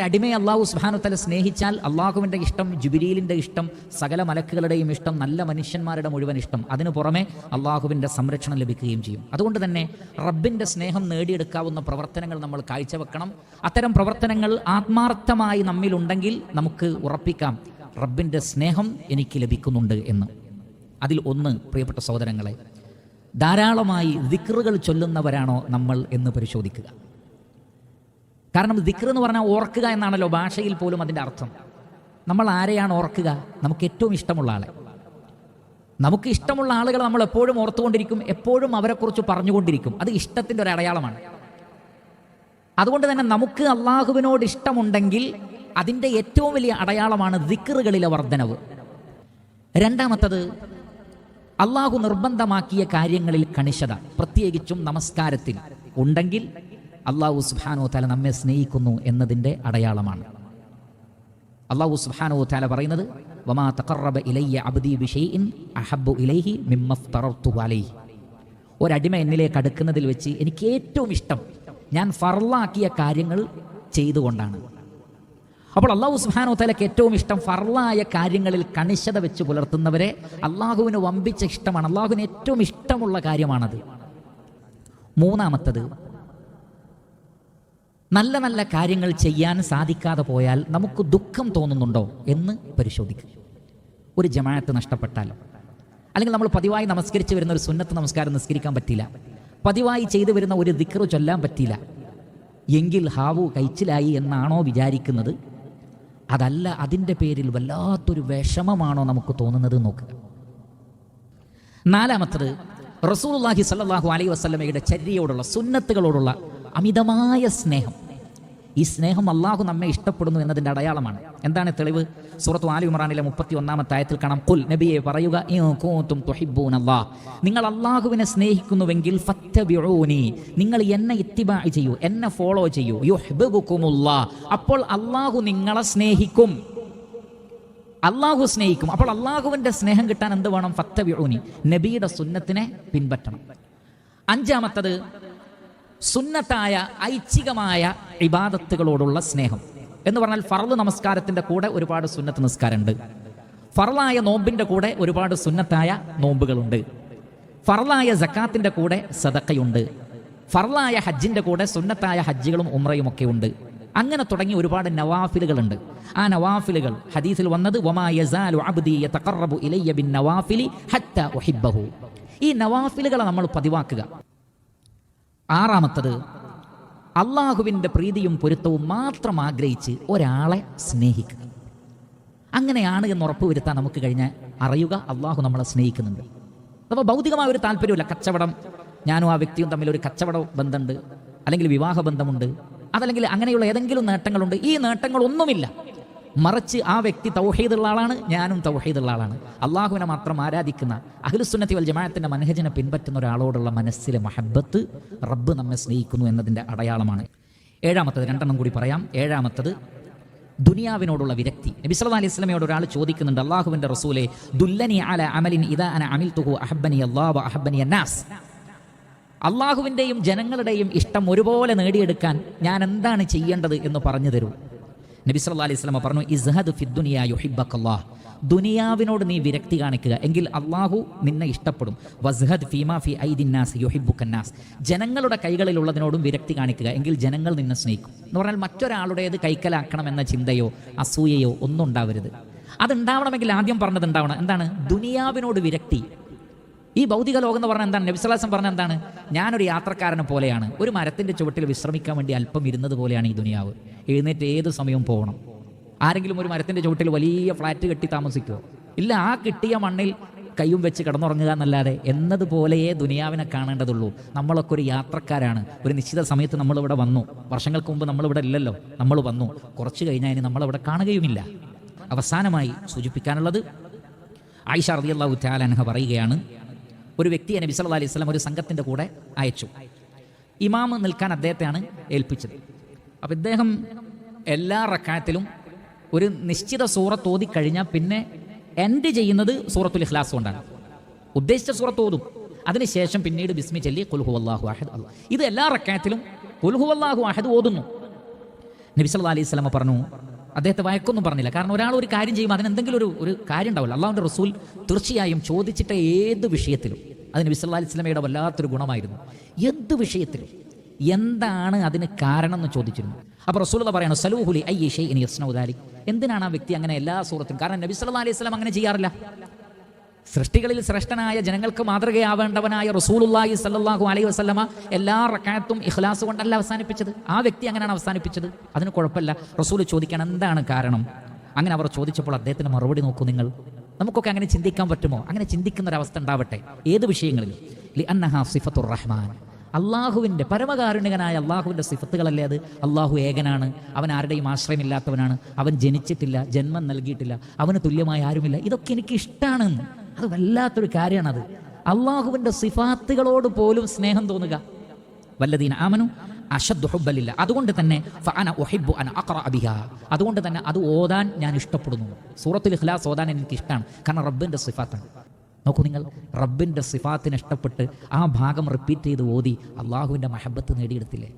അടിമയെ അള്ളാഹു സുഹാനുത്തല സ്നേഹിച്ചാൽ അള്ളാഹുവിന്റെ ഇഷ്ടം ജുബിലീലിന്റെ ഇഷ്ടം സകല മലക്കുകളുടെയും ഇഷ്ടം നല്ല മനുഷ്യന്മാരുടെ മുഴുവൻ ഇഷ്ടം. അതിനു പുറമെ അള്ളാഹുവിന്റെ സംരക്ഷണം ലഭിക്കുകയും ചെയ്യും. അതുകൊണ്ട് തന്നെ റബ്ബിന്റെ സ്നേഹം നേടിയെടുക്കാവുന്ന പ്രവർത്തനങ്ങൾ നമ്മൾ കാഴ്ചവെക്കണം. അത്തരം പ്രവർത്തനങ്ങൾ ആത്മാർത്ഥമായി നമ്മിലുണ്ടെങ്കിൽ നമുക്ക് ഉറപ്പിക്കാം റബ്ബിന്റെ സ്നേഹം എനിക്ക് ലഭിക്കുന്നുണ്ട് എന്ന്. അതിൽ ഒന്ന് പ്രിയപ്പെട്ട സഹോദരങ്ങളെ ധാരാളമായി ദിക്റുകൾ ചൊല്ലുന്നവരാണോ നമ്മൾ എന്ന് പരിശോധിക്കുക. കാരണം ദിക്ർ എന്ന് പറഞ്ഞാൽ ഓർക്കുക എന്നാണല്ലോ ഭാഷയിൽ പോലും അതിന്റെ അർത്ഥം. നമ്മൾ ആരെയാണ് ഓർക്കുക? നമുക്ക് ഏറ്റവും ഇഷ്ടമുള്ള ആളെ. നമുക്ക് ഇഷ്ടമുള്ള ആളുകൾ നമ്മൾ എപ്പോഴും ഓർത്തുകൊണ്ടിരിക്കും എപ്പോഴും അവരെക്കുറിച്ച് പറഞ്ഞുകൊണ്ടിരിക്കും. അത് ഇഷ്ടത്തിന്റെ ഒരു അടയാളമാണ്. അതുകൊണ്ട് തന്നെ നമുക്ക് അള്ളാഹുവിനോട് ഇഷ്ടമുണ്ടെങ്കിൽ അതിന്റെ ഏറ്റവും വലിയ അടയാളമാണ് ദിക്റുകളിലെ വർധനവ് രണ്ടാമത്തത് അള്ളാഹു നിർബന്ധമാക്കിയ കാര്യങ്ങളിൽ കണിശത പ്രത്യേകിച്ചും നമസ്കാരത്തിൽ. ഉണ്ടെങ്കിൽ അള്ളാഹു സുബാനോ താല നമ്മെ സ്നേഹിക്കുന്നു എന്നതിന്റെ അടയാളമാണ്. അള്ളാഹു സുബാനോ താല പറയുന്നത് വമാ തഖറബ ഇലയ്യ അബ്ദി ബിഷൈഇൻ അഹബ്ബു ഇലൈഹി അലൈഹി. ഒരടിമ എന്നിലേക്ക് അടുക്കുന്നതിൽ വെച്ച് എനിക്ക് ഏറ്റവും ഇഷ്ടം ഞാൻ ഫർലാക്കിയ കാര്യങ്ങൾ ചെയ്തുകൊണ്ടാണ്. അപ്പോൾ അള്ളാഹു സുബാനോ തലക്ക് ഏറ്റവും ഇഷ്ടം ഫർലായ കാര്യങ്ങളിൽ കണിശത വെച്ച് പുലർത്തുന്നവരെ അള്ളാഹുവിന് വമ്പിച്ച ഇഷ്ടമാണ്. അള്ളാഹുവിന് ഏറ്റവും ഇഷ്ടമുള്ള കാര്യമാണത്. മൂന്നാമത്തത് നല്ല നല്ല കാര്യങ്ങൾ ചെയ്യാൻ സാധിക്കാതെ പോയാൽ നമുക്ക് ദുഃഖം തോന്നുന്നുണ്ടോ എന്ന് പരിശോധിക്കുക. ഒരു ജമാഅത്ത് നഷ്ടപ്പെട്ടാലോ? അല്ലെങ്കിൽ നമ്മൾ പതിവായി നമസ്കരിച്ച് വരുന്ന ഒരു സുന്നത്ത് നമസ്കാരം നിസ്കരിക്കാൻ പറ്റില്ല. പതിവായി ചെയ്തു വരുന്ന ഒരു ദിക്റ് ചൊല്ലാൻ പറ്റില്ല. എങ്കിൽ ഹാവു കഴിച്ചിലായി എന്നാണോ വിചാരിക്കുന്നത്? അതല്ല അതിന്റെ പേരിൽ വല്ലാത്തൊരു വിഷമമാണോ നമുക്ക് തോന്നുന്നത് നോക്കുക. നാലാമത്തത് റസൂലുള്ളാഹി സല്ലാഹു അലൈഹി വസ്ലമയുടെ ചര്യയോടുള്ള സുന്നത്തുകളോടുള്ള അമിതമായ സ്നേഹം. ഈ സ്നേഹം അള്ളാഹു നമ്മെ ഇഷ്ടപ്പെടുന്നു എന്നതിന്റെ അടയാളമാണ്. എന്താണ് തെളിവ്? സൂറത്തു ആലി ഉമറാനിലെ മുപ്പത്തി ഒന്നാമത്തെ ആയത്തിൽ കാണാം കുൽ നബിയെ പറയുക. നിങ്ങൾ അള്ളാഹുവിനെ സ്നേഹിക്കുന്നുവെങ്കിൽ നിങ്ങൾ എന്നെ ഇത്തിബാ ചെയ്യൂ എന്നെ ഫോളോ ചെയ്യൂ അപ്പോൾ അള്ളാഹു നിങ്ങളെ സ്നേഹിക്കും അള്ളാഹു സ്നേഹിക്കും അപ്പോൾ അള്ളാഹുവിന്റെ സ്നേഹം കിട്ടാൻ എന്ത് വേണം? ഫത്തബിഊനി നബിയുടെ സുന്നത്തിനെ പിൻപറ്റണം അഞ്ചാമത്തത് സുന്നത്തായ ഐച്ഛികമായ ഇബാദത്തുകളോടുള്ള സ്നേഹം. എന്ന് പറഞ്ഞാൽ ഫർൾ നമസ്കാരത്തിന്റെ കൂടെ ഒരുപാട് സുന്നത്ത് നിസ്കാരമുണ്ട്. ഫറലായ നോമ്പിന്റെ കൂടെ ഒരുപാട് സുന്നത്തായ നോമ്പുകളുണ്ട്. ഫറലായ ജക്കാത്തിന്റെ കൂടെ സദക്കയുണ്ട്. ഫറലായ ഹജ്ജിന്റെ കൂടെ സുന്നത്തായ ഹജ്ജികളും ഉമ്രയും ഒക്കെ ഉണ്ട്. അങ്ങനെ തുടങ്ങി ഒരുപാട് നവാഫിലുകളുണ്ട്. ആ നവാഫിലുകൾ ഹദീസിൽ വന്നത് ഈ നവാഫിലുകളെ നമ്മൾ പതിവാക്കുക. ആറാമത്തത് അള്ളാഹുവിന്റെ പ്രീതിയും പൊരുത്തവും മാത്രം ആഗ്രഹിച്ച് ഒരാളെ സ്നേഹിക്കുക. അങ്ങനെയാണ് എന്ന് ഉറപ്പ് വരുത്താൻ നമുക്ക് കഴിഞ്ഞാൽ അറിയുക അള്ളാഹു നമ്മളെ സ്നേഹിക്കുന്നുണ്ട്. അപ്പോൾ ഭൗതികമായ ഒരു താല്പര്യമില്ല കച്ചവടം ഞാനും ആ വ്യക്തിയും തമ്മിൽ ഒരു കച്ചവട ബന്ധമുണ്ട് അല്ലെങ്കിൽ വിവാഹ ബന്ധമുണ്ട് അതല്ലെങ്കിൽ അങ്ങനെയുള്ള ഏതെങ്കിലും നേട്ടങ്ങളുണ്ട്. ഈ നേട്ടങ്ങളൊന്നുമില്ല. മറിച്ച് ആ വ്യക്തി തൗഹീദുള്ള ആളാണ് ഞാനും തൗഹീദുള്ള ആളാണ്. അള്ളാഹുവിനെ മാത്രം ആരാധിക്കുന്ന അഖിലുസുന്നത്തി വൽ ജമാഅത്തിന്റെ മനഹജിനെ പിൻപറ്റുന്ന ഒരാളോടുള്ള മനസ്സിലെ മഹബത്ത് റബ്ബ് നമ്മെ സ്നേഹിക്കുന്നു എന്നതിന്റെ അടയാളമാണ്. ഏഴാമത്തത് രണ്ടെണ്ണം കൂടി പറയാം. ഏഴാമത്തത് ദുനിയാവിനോടുള്ള വിരക്തി. നബി സല്ലല്ലാഹു അലൈഹി വസല്ലമയോട് ഒരാൾ ചോദിക്കുന്നുണ്ട് അള്ളാഹുവിന്റെ റസൂലെ ദുല്ലനി അല അമലിൻ ഇദാ അന അമിൽതുഹു അഹബ്ബനി അല്ലാഹു അഹബ്ബനി അന്നാസ്. അള്ളാഹുവിന്റെയും ജനങ്ങളുടെയും ഇഷ്ടം ഒരുപോലെ നേടിയെടുക്കാൻ ഞാൻ എന്താണ് ചെയ്യേണ്ടത് എന്ന് പറഞ്ഞു തരൂ. നബി സല്ലല്ലാഹു അലൈഹി വസല്ലമ പറഞ്ഞു ഇസ്ഹദ് ഫിദ്ദുനിയ യുഹിബ്ബക്കല്ലാഹ്. ദുനിയാവിനോട് നീ വിരക്തി കാണിക്കുക എങ്കിൽ അള്ളാഹു നിന്നെ ഇഷ്ടപ്പെടും. വസ്ഹദ് ഫീമാ ഫി ഐദിന്നാസ് യുഹിബുക്കന്നാസ് ജനങ്ങളുടെ കൈകളിലുള്ളതിനോടും വിരക്തി കാണിക്കുക എങ്കിൽ ജനങ്ങൾ നിന്നെ സ്നേഹിക്കും. എന്ന് പറഞ്ഞാൽ മറ്റൊരാളുടേത് കൈക്കലാക്കണം എന്ന ചിന്തയോ അസൂയയോ ഒന്നും ഉണ്ടാവരുത്. അതുണ്ടാവണമെങ്കിൽ ആദ്യം പറഞ്ഞത് ഉണ്ടാവണം എന്താണ്? ദുനിയാവിനോട് വിരക്തി. ഈ ഭൗതിക ലോകം എന്ന് പറഞ്ഞാൽ എന്താണ്? നബിസ്വലാസം പറഞ്ഞ എന്താണ്? ഞാനൊരു യാത്രക്കാരനെ പോലെയാണ്. ഒരു മരത്തിന്റെ ചുവട്ടിൽ വിശ്രമിക്കാൻ വേണ്ടി അല്പം ഇരുന്നത് പോലെയാണ് ഈ ദുനിയാവ്. എഴുന്നേറ്റ് ഏത് സമയവും പോകണം. ആരെങ്കിലും ഒരു മരത്തിന്റെ ചുവട്ടിൽ വലിയ ഫ്ലാറ്റ് കെട്ടി താമസിക്കുമോ ഇല്ല ആ കിട്ടിയ മണ്ണിൽ കൈയും വെച്ച് കിടന്നുറങ്ങുക എന്നല്ലാതെ എന്നതുപോലെയേ ദുനിയാവിനെ കാണേണ്ടതുള്ളൂ. നമ്മളൊക്കെ ഒരു യാത്രക്കാരാണ്. ഒരു നിശ്ചിത സമയത്ത് നമ്മളിവിടെ വന്നു. വർഷങ്ങൾക്ക് മുമ്പ് നമ്മളിവിടെ ഇല്ലല്ലോ. നമ്മൾ വന്നു. കുറച്ച് കഴിഞ്ഞാൽ ഇനി നമ്മളവിടെ കാണുകയുമില്ല. അവസാനമായി സൂചിപ്പിക്കാനുള്ളത് ആയിഷ റളിയല്ലാഹു തആല അൻഹ പറയുകയാണ് ഒരു വ്യക്തിയെ നബി സല്ലല്ലാഹു അലൈഹി സ്വലം ഒരു സംഘത്തിന്റെ കൂടെ അയച്ചു. ഇമാമ് നിൽക്കാൻ അദ്ദേഹത്തെയാണ് ഏൽപ്പിച്ചത്. അപ്പം ഇദ്ദേഹം എല്ലാ റക്കായത്തിലും ഒരു നിശ്ചിത സൂറത്ത് ഓതി കഴിഞ്ഞാൽ പിന്നെ എൻഡ് ചെയ്യുന്നത് സൂറത്തുൽ ഇഖ്ലാസ് കൊണ്ടാണ്. ഉദ്ദേശിച്ച സൂറത്ത് ഓതും. അതിനുശേഷം പിന്നീട് ബിസ്മി ചൊല്ലി കുൽഹു അള്ളാഹു അഹദ് ഇത് എല്ലാ റക്കായത്തിലും കുൽഹു അള്ളാഹു അഹദ് ഓതുന്നു. നബി സല്ലല്ലാഹു അലൈഹി സ്വലമ പറഞ്ഞു അദ്ദേഹത്തെ വഴക്കൊന്നും പറഞ്ഞില്ല. കാരണം ഒരാൾ ഒരു കാര്യം ചെയ്യുമ്പോൾ അതിന് എന്തെങ്കിലും ഒരു ഒരു കാര്യം ഉണ്ടാവില്ല. അള്ളാഹുന്റെ റസൂൽ തീർച്ചയായും ചോദിച്ചിട്ട ഏത് വിഷയത്തിലും അതിന് അലൈഹി സ്വലമയുടെ വല്ലാത്തൊരു ഗുണമായിരുന്നു. എന്ത് വിഷയത്തിലും എന്താണ് അതിന് കാരണം എന്ന് ചോദിച്ചിരുന്നു. അപ്പോൾ റസൂൽ പറയണം സലൂഹുലി ഐ ഷേ ഇനി യസ്നൗദാലി എന്തിനാണ് ആ വ്യക്തി അങ്ങനെ എല്ലാ സുഹൃത്തും കാരണം നബി അലൈഹി സ്വലം അങ്ങനെ ചെയ്യാറില്ല. സൃഷ്ടികളിൽ ശ്രേഷ്ഠനായ ജനങ്ങൾക്ക് മാതൃകയാവേണ്ടവനായ റസൂലുള്ളാഹി സല്ലാഹു അലൈഹി വസല്ലമ എല്ലാ റക്കാത്തും ഇഖ്ലാസ് കൊണ്ടല്ല അവസാനിപ്പിച്ചത്. ആ വ്യക്തി അങ്ങനെയാണ് അവസാനിപ്പിച്ചത്. അതിന് കുഴപ്പമില്ല. റസൂൽ ചോദിക്കാൻ എന്താണ് കാരണം? അങ്ങനെ അവർ ചോദിച്ചപ്പോൾ അദ്ദേഹത്തിന് മറുപടി നോക്കൂ നിങ്ങൾ. നമുക്കൊക്കെ അങ്ങനെ ചിന്തിക്കാൻ പറ്റുമോ? അങ്ങനെ ചിന്തിക്കുന്ന ഒരു അവസ്ഥ ഉണ്ടാവട്ടെ. ഏത് വിഷയങ്ങളിലും ലി സിഫത്തുർ റഹ്മാൻ. അള്ളാഹുവിന്റെ പരമകാരുണികനായ അള്ളാഹുവിന്റെ സിഫത്തുകളല്ലേ അത്? അള്ളാഹു ഏകനാണ്. അവൻ ആരുടെയും ആശ്രയമില്ലാത്തവനാണ്. അവൻ ജനിച്ചിട്ടില്ല ജന്മം നൽകിയിട്ടില്ല അവന് തുല്യമായ ആരുമില്ല. ഇതൊക്കെ എനിക്ക് ഇഷ്ടമാണ് അത് വല്ലാത്തൊരു അത് അള്ളാഹുവിന്റെ സിഫാത്തുകളോട് പോലും സ്നേഹം തോന്നുക. വല്ലതീന ആമനു അഷദ് ഹുബലില്ല അതുകൊണ്ട് തന്നെ അൻ അബിഹ അതുകൊണ്ട് തന്നെ അത് ഓതാൻ ഞാൻ ഇഷ്ടപ്പെടുന്നു. സൂറത്തുൽ ഇഖ്ലാസ് ഓതാൻ എനിക്ക് ഇഷ്ടമാണ് കാരണം റബ്ബിന്റെ സിഫാത്താണ്. നോക്കൂ നിങ്ങൾ റബ്ബിന്റെ സിഫാത്തിന് ഇഷ്ടപ്പെട്ട് ആ ഭാഗം റിപ്പീറ്റ് ചെയ്ത് ഓതി അള്ളാഹുവിന്റെ മഹബത്ത് നേടിയെടുത്തില്ലേ?